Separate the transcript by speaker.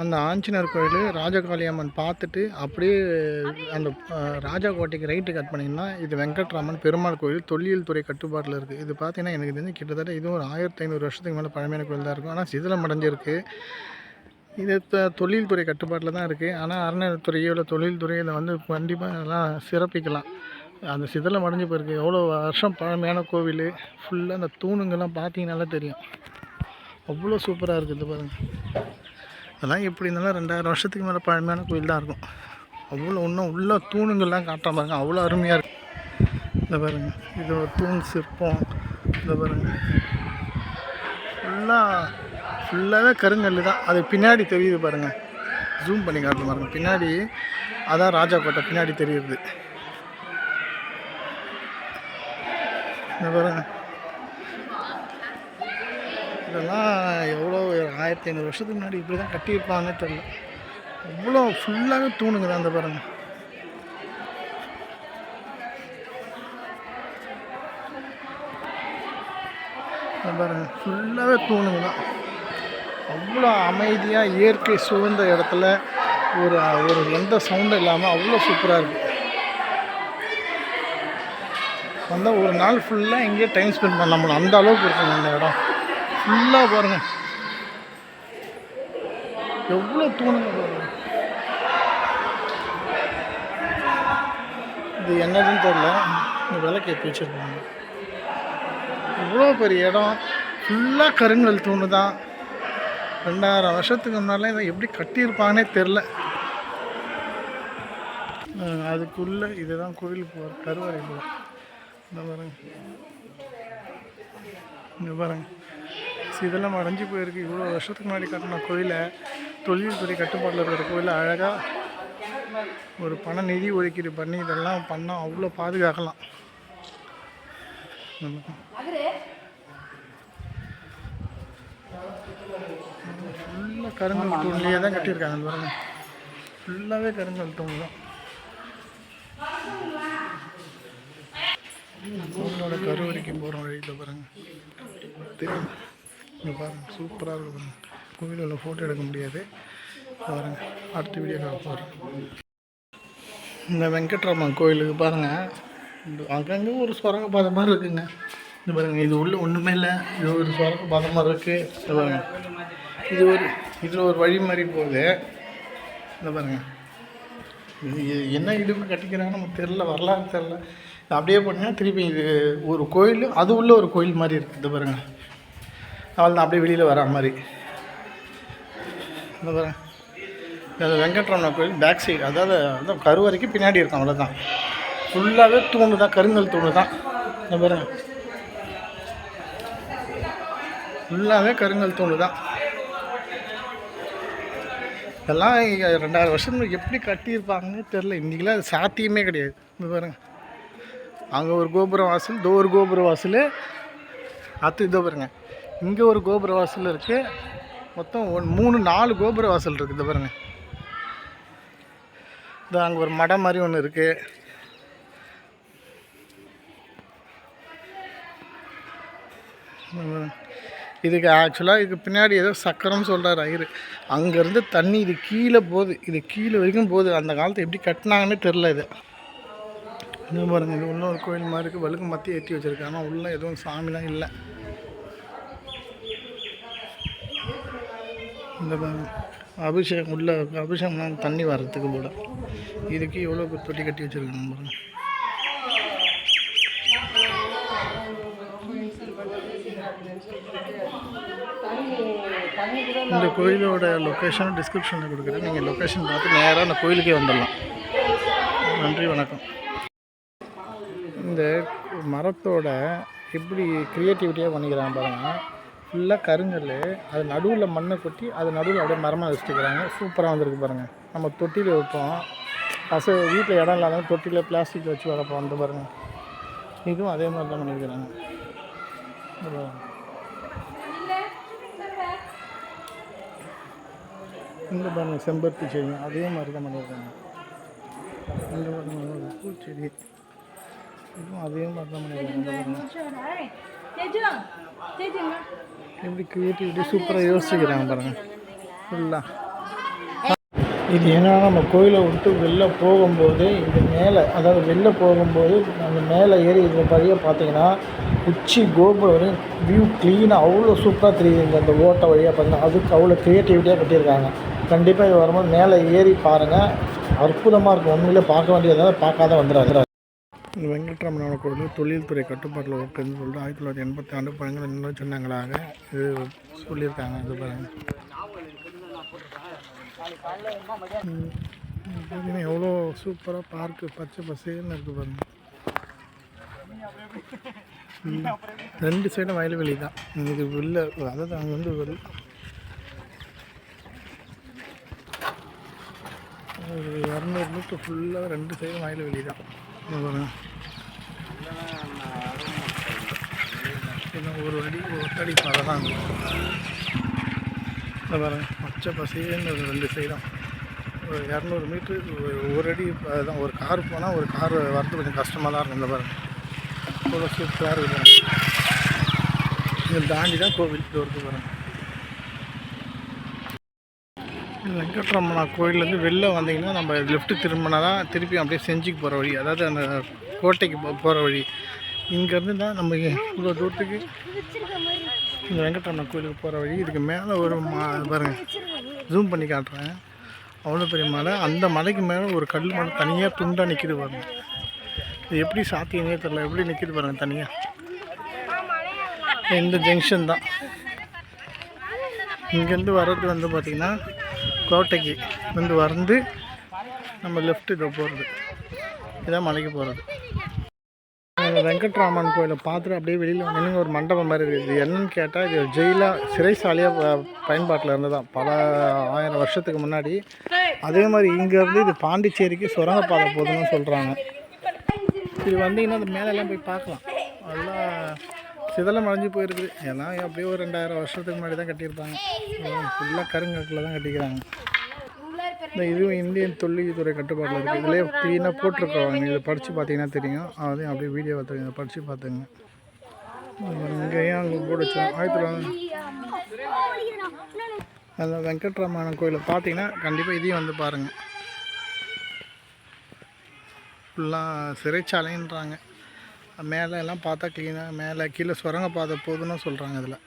Speaker 1: அந்த ஆஞ்சநேயர் கோயில் ராஜகாளியம்மன் பார்த்துட்டு அப்படியே அந்த ராஜா கோட்டைக்கு ரைட்டு கட் பண்ணிங்கன்னா இது வெங்கட்ராமன் பெருமாள் கோயில் தொல்லியல் துறை கட்டுப்பாட்டில் இருக்குது இது பார்த்தீங்கன்னா எனக்கு தெரிஞ்சு கிட்டத்தட்ட இதுவும் ஒரு ஆயிரத்தி ஐநூறு வருஷத்துக்கு மேலே பழமையான கோயில் தான் இருக்கும். ஆனால் சிதிலம் அடைஞ்சிருக்கு இது தொழில் துறை கட்டுப்பாட்டில் தான் இருக்குது ஆனால் அறநிலைத்துறையோ இல்லை தொழில் துறையில் வந்து கண்டிப்பாக எல்லாம் சிறப்பிக்கலாம். அந்த சிதலம் அடைஞ்சு போயிருக்கு. எவ்வளோ வருஷம் பழமையான கோவில். ஃபுல்லாக அந்த தூணுங்கெல்லாம் பார்த்தீங்கன்னாலே தெரியும். அவ்வளோ சூப்பராக இருக்குது பாருங்கள் அதெல்லாம் எப்படி இருந்தாலும் ரெண்டாயிரம் வருஷத்துக்கு மேலே பழமையான கோயில் தான் இருக்கும். அவ்வளோ இன்னும் உள்ள தூணுங்கள்லாம் காட்டுற பாருங்க அவ்வளோ அருமையாக இருக்கும் இந்த பாருங்க இது ஒரு தூண் சிற்பம். இந்த பாருங்க. ஃபுல்லாக ஃபுல்லாகவே கருங்கல் தான். அது பின்னாடி தெரியுது பாருங்க. ஜூம் பண்ணி காட்டுற பாருங்க. பின்னாடி அதான் ராஜா கோட்டை பின்னாடி தெரியுது. இந்த பாருங்க. இதெல்லாம் எவ்வளோ ஆயிரத்தி ஐநூறு வருஷத்துக்கு முன்னாடி இப்படி தான் கட்டியிருப்பாங்கன்னு தெரில அவ்வளோ ஃபுல்லாகவே தூணுங்க தான் அந்த பாருங்க. இந்த பாருங்க ஃபுல்லாகவே தூணுங்க தான் அவ்வளோ அமைதியாக இயற்கை சூழ்ந்த இடத்துல ஒரு ஒரு எந்த சவுண்டும் இல்லாமல் அவ்வளோ சூப்பராக இருக்குது வந்தால் ஒரு நாள் ஃபுல்லாக இங்கேயே டைம் ஸ்பெண்ட் பண்ண அந்த அளவுக்கு இருக்குங்க இந்த இடம். ஃபுல்லாக பாருங்கள் எவ்வளோ தூணுங்க இது என்னதுன்னு தெரில இந்த விளக்கு ஏற்றி வச்சுருக்காங்க. இவ்வளோ பெரிய இடம். ஃபுல்லாக கருங்கல் தூணு தான் ரெண்டாயிரம் வருஷத்துக்கு முன்னால் இதை எப்படி கட்டியிருப்பாங்கன்னே தெரில அதுக்குள்ளே இதுதான் கோயில் போகிற கருவறை போகிற இந்த பாருங்க. இங்கே பாருங்க இதெல்லாம் அடைஞ்சு போயிருக்கு. இவ்வளோ வருஷத்துக்கு முன்னாடி கட்டின கோயிலை தொழில் துறை கட்டுப்பாட்டில் இருக்கிற கோயிலை அழகாக ஒரு பண நிதி ஒதுக்கீடு பண்ணி இதெல்லாம் பண்ணால் அவ்வளோ பாதுகாக்கலாம். ஃபுல்லாக கருங்கல் தூண்லேயே தான் கட்டியிருக்காங்க பாருங்க. ஃபுல்லாகவே கருங்கல் தூண் தான். கோவிலோட கருவறைக்கு போகிற வழியில் பாருங்க. தெரியும்? இங்கே பாருங்கள் சூப்பராக இருக்கும் கோவிலில் உள்ள ஃபோட்டோ எடுக்க முடியாது. பாருங்கள் அடுத்த வீடியோ போகிறேன் இந்த வெங்கட்ராமன் கோயிலுக்கு பாருங்கள் அங்கங்கே ஒரு சுரங்க பாதை மாதிரி இருக்குங்க. இந்த பாருங்க இது உள்ள ஒன்றுமே இல்லை. இது ஒரு சுரங்க பாதை மாதிரி இருக்குது இந்த பாருங்கள் இது ஒரு இதில் ஒரு வழி மாதிரி போகுது. இந்த பாருங்கள் இது என்ன இடுப்பு கட்டிக்கிறாங்கன்னு நமக்கு தெரில வரலாறு தெரில அப்படியே போனீங்கன்னா திருப்பி இது ஒரு கோயில் அது உள்ள ஒரு கோயில் மாதிரி இருக்குது இந்த பாருங்கள் அவள் தான் அப்படியே வெளியில் வரா மாதிரி. இந்த பாருங்க. அது வெங்கட்ரமண கோயில் பேக் சைடு அதாவது அந்த கருவறைக்கு பின்னாடி இருக்கும் அவ்வளோதான் ஃபுல்லாகவே தூணு தான் கருங்கல் தூணு தான் இந்த பாருங்க. ஃபுல்லாகவே கருங்கல் தூணு தான் இதெல்லாம் ரெண்டாயிரம் வருஷம் எப்படி கட்டியிருப்பாங்கன்னு தெரில இன்றைக்கெலாம் அது சாத்தியமே கிடையாது. இந்த பாருங்க. அங்கே ஒரு கோபுர வாசல் தோ ஒரு கோபுர வாசல். அத்து இதோ பாருங்க. இங்கே ஒரு கோபுர வாசல் இருக்குது மொத்தம் ஒன் மூணு நாலு கோபுர வாசல் இருக்குது பாருங்கள் இது அங்கே ஒரு மடம் மாதிரி ஒன்று இருக்குது இதுக்கு ஆக்சுவலாக இதுக்கு பின்னாடி ஏதோ சக்கரம்னு சொல்கிறார் ஐயர். அங்கேருந்து தண்ணி இது கீழே போகுது. இது கீழே வரைக்கும் போகுது. அந்த காலத்தை எப்படி கட்டினாங்கன்னு தெரில இது. இன்னும் பாருங்கள் இது உள்ள ஒரு கோயில் மாதிரி இருக்குது வழுக்கு மத்திய ஏற்றி வச்சுருக்காங்க. ஆனால் உள்ளே எதுவும் சாமிலாம் இல்லை. இந்த அபிஷேகம் உள்ள அபிஷேகம்னா தண்ணி வர்றதுக்கு போல இதுக்கு எவ்வளோ தொட்டி கட்டி வச்சுருக்கணும் பாருங்க. இந்த கோயிலோட லொக்கேஷன் டிஸ்கிரிப்ஷனில் கொடுக்குறேன். நீங்கள் லொக்கேஷன் பார்த்து நேராக அந்த கோயிலுக்கே வந்துடலாம். நன்றி வணக்கம். இந்த மரத்தோட எப்படி க்ரியேட்டிவிட்டியாக பண்ணிக்கிறாங்க பாருங்கள் ஃபுல்லாக கருங்கல் அது நடுவில் மண்ணை கொட்டி அது நடுவில் அப்படியே மரமாக வச்சுட்டுக்கிறாங்க சூப்பராக வந்திருக்கு பாருங்கள் நம்ம தொட்டியில் வைப்போம். பசு வீட்டில் இடம் இல்லாத தொட்டியில் பிளாஸ்டிக் வச்சு வளர்ப்போம். வந்து பாருங்கள் இதுவும் அதே மாதிரி தான் பண்ணியிருக்கிறாங்க. இந்த. பாருங்கள் செம்பருத்தி செடியும் அதே மாதிரி தான் பண்ணியிருக்காங்க. இந்த பாருங்கள் பூச்செடி. இதுவும் அதே மாதிரி தான் பண்ணியிருக்காங்க. இந்த எப்படி க்ரியேட்டிவிட்டி சூப்பராக யோசிச்சுக்கிறாங்க பாருங்க ஃபுல்லாக இது ஏன்னா நம்ம கோயிலை விட்டு வெளில போகும்போது இது மேலே அதாவது வெளில போகும்போது அந்த மேலே ஏறி இதில் பதிய பார்த்தீங்கன்னா உச்சி கோபுரம் வரையும் வியூ க்ளீனாக அவ்வளோ சூப்பராக தெரியுது இந்த அந்த ஓட்டை வழியாக பார்த்தீங்கன்னா அதுக்கு அவ்வளோ க்ரியேட்டிவிட்டியாக கட்டியிருக்காங்க கண்டிப்பாக இது வரும்போது மேலே ஏறி பாருங்கள் அற்புதமாக இருக்கும் உண்மையிலே பார்க்க வேண்டியதாக பார்க்காத வந்துடாது இந்த வெங்கட்ராமனோட கோவில் தொழில்துறை கட்டுப்பாட்டில் இருக்குதுன்னு சொல்லிட்டு ஆயிரத்தி தொள்ளாயிரத்தி எண்பத்தி ஆண்டு பழங்கள் இன்னும் சொன்னாங்களாக இது சொல்லியிருக்காங்க இது பாருங்கள் பார்த்தீங்கன்னா எவ்வளோ சூப்பராக பார்க்கு பச்சை பசேல்னு இருக்குது பாருங்க. ரெண்டு சைடும் வயல்வெளி தான். இது வெளில அதாவது அங்கே வந்து ஒரு ஒரு இரநூறு மீட்டர் ஃபுல்லாக ரெண்டு சைடும் வயல்வெளி தான். ஒரு அடி ஒத்தடி பாதை தான் இருக்கு. இந்த பாருங்க பச்சை பசேன்னு ஒரு ரெண்டு சைடும். ஒரு இரநூறு மீட்ரு ஒரு அடி அதுதான் ஒரு கார் போனால் ஒரு கார் வரது கொஞ்சம் கஷ்டமாக தான் இருக்கும் இந்த பாருங்க. சூப்பராக இருக்குது இதை தாண்டி தான் கோவில் இது பாருங்கள் பாருங்க வெங்கட்ரமணா கோயிலேருந்து வெளில வந்தீங்கன்னா நம்ம லெஃப்ட்டு திரும்பினா தான் திருப்பி அப்படியே செஞ்சுக்கு போகிற வழி. அதாவது அந்த கோட்டைக்கு போகிற வழி. இங்கேருந்து தான் நம்ம இவ்வளோ தூரத்துக்கு இந்த வெங்கட்ரமணா கோயிலுக்கு போகிற வழி. இதுக்கு மேலே ஒரு மா பாருங்க ஜூம் பண்ணி காட்டுறேன். அவ்வளோ பெரிய மலை. அந்த மலைக்கு மேலே ஒரு கல் மலை தனியாக துண்டாக நிற்கிது பாருங்க. இது எப்படி சாத்தியமே தெரில எப்படி நிற்கிது பாருங்க தனியாக இந்த ஜங்ஷன் தான். இங்கேருந்து வர்றது வந்து பார்த்திங்கன்னா கோட்டைக்கு வந்து வந்து நம்ம லெஃப்ட் இதை போகிறது இதான் மலைக்கு போகிறது வெங்கட்ராமன் கோயிலை பார்த்துட்டு அப்படியே வெளியில் வந்தீங்கன்னா ஒரு மண்டபம் மாதிரி இருக்குது. இது என்னன்னு கேட்டால் இது ஜெயிலாக சிறைசாலையாக பயன்பாட்டில் இருந்ததான். பல ஆயிரம் வருஷத்துக்கு முன்னாடி அதே மாதிரி இங்கேருந்து இது பாண்டிச்சேரிக்கு சுரங்கப்பாதை போகுதுன்னு சொல்கிறாங்க இது வந்தீங்கன்னா அது மேலெல்லாம் போய் பார்க்கலாம். நல்லா சிதலம் அடைஞ்சு போயிருக்குது எல்லாம் அப்படியே ஒரு ரெண்டாயிரம் வருஷத்துக்கு முன்னாடி தான் கட்டியிருப்பாங்க. ஃபுல்லாக கருங்கற்களில் தான் கட்டிக்கிறாங்க. இந்த இதுவும் இந்தியன் தொல்லியல்துறை கட்டுப்பாட்டில் இருக்குது இதிலே க்ளீனாக போட்டிருக்கோம் இதை படித்து பார்த்தீங்கன்னா தெரியும். அதையும் அப்படியே வீடியோ பார்த்துருங்க படித்து பார்த்துங்க. இங்கேயும் அங்கே போட்டு வச்சோம் ஆயிரத்தி தொள்ளாயிரத்தி அந்த வெங்கட்ராமன் கோயிலை பார்த்தீங்கன்னா கண்டிப்பாக இதையும் வந்து பாருங்கள் ஃபுல்லாக சிறைச்சாலைன்றாங்க. மேலே எல்லாம் பார்த்தா க்ளீனாக மேலே கீழே சுரங்க பாதை போகுதுன்னு சொல்கிறாங்க இதில்.